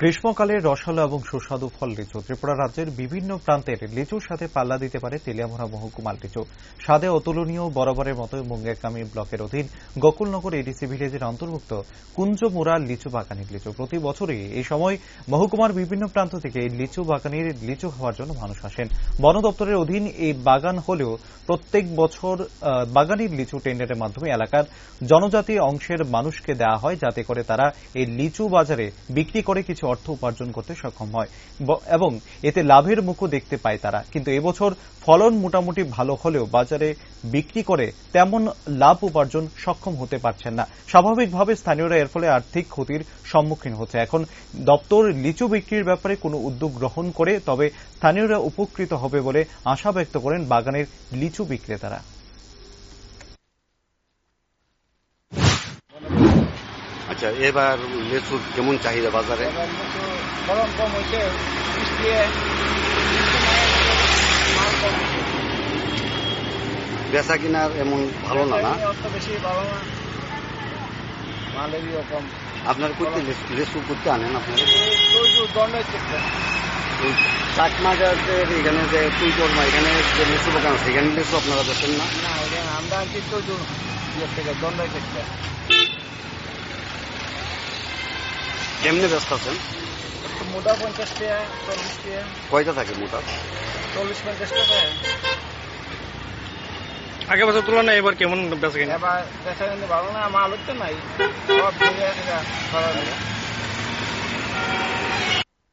গ্রীষ্মকালে রসালো এবং সুস্বাদু ফল লিচু। ত্রিপুরা রাজ্যের বিভিন্ন প্রান্তের লিচুর সাথে পাল্লা দিতে পারে তেলিয়ামোড়া মহকুমার লিচু। স্বাদে অতুলনীয়, বরাবরের মতো মুঙ্গেরকামি ব্লকের অধীন গোকুলনগর এডিসি ভিলেজের অন্তর্ভুক্ত কুঞ্জমুড়া লিচু বাগানের লিচু। প্রতি বছরই এই সময় মহকুমার বিভিন্ন প্রান্ত থেকে এই লিচু বাগানের লিচু খাওয়ার জন্য মানুষ আসেন। বন দপ্তরের অধীন এই বাগান হলেও প্রত্যেক বছর বাগানের লিচু টেন্ডারের মাধ্যমে এলাকার জনজাতি অংশের মানুষকে দেওয়া হয় যাতে করে তারা এই লিচু বাজারে বিক্রি করে কিছু অর্থ উপার্জন করতে সক্ষম হয়। এবং এতে লাভের মুখও দেখতে পায় তারা। কিন্তু এবছর ফলন মোটামুটি ভালো হলেও বাজারে বিক্রি করে তেমন লাভ উপার্জন সক্ষম হতে পারছেন না। স্বাভাবিকভাবে স্থানীয়রা এর ফলে আর্থিক ক্ষতির সম্মুখীন হচ্ছে। এখন দপ্তর লিচু বিক্রির ব্যাপারে কোনো উদ্যোগ গ্রহণ করে তবে স্থানীয়রা উপকৃত হবে বলে আশা ব্যক্ত করেন বাগানের লিচু বিক্রেতারা। আচ্ছা এবার লেচুর কেমন চাহিদা বাজারে? গরম কম হয়েছে। বেচা কিনার এমন ভালো না না? আপনার করতে লেচু করতে আনেন আপনারা? চাকমাজাতের এখানে যে কুইটরমা এখানে যে লেচু বাগান আছে, এখানে লেচু আপনারা বেচেন না? আমরা প্রচুর ইয়ে থেকে দণ্ড চেষ্টা কেমনে ব্যস্ত আছেন? মোটা পঞ্চাশ টাকা চল্লিশ টাকা। কয়টা থাকে মোটা? চল্লিশ পঞ্চাশ টাকা। আগে বছর তুলনায় এবার কেমন বেচা কিনা? এবার দেখা কিন্তু ভালো না মাল তো নাই। সব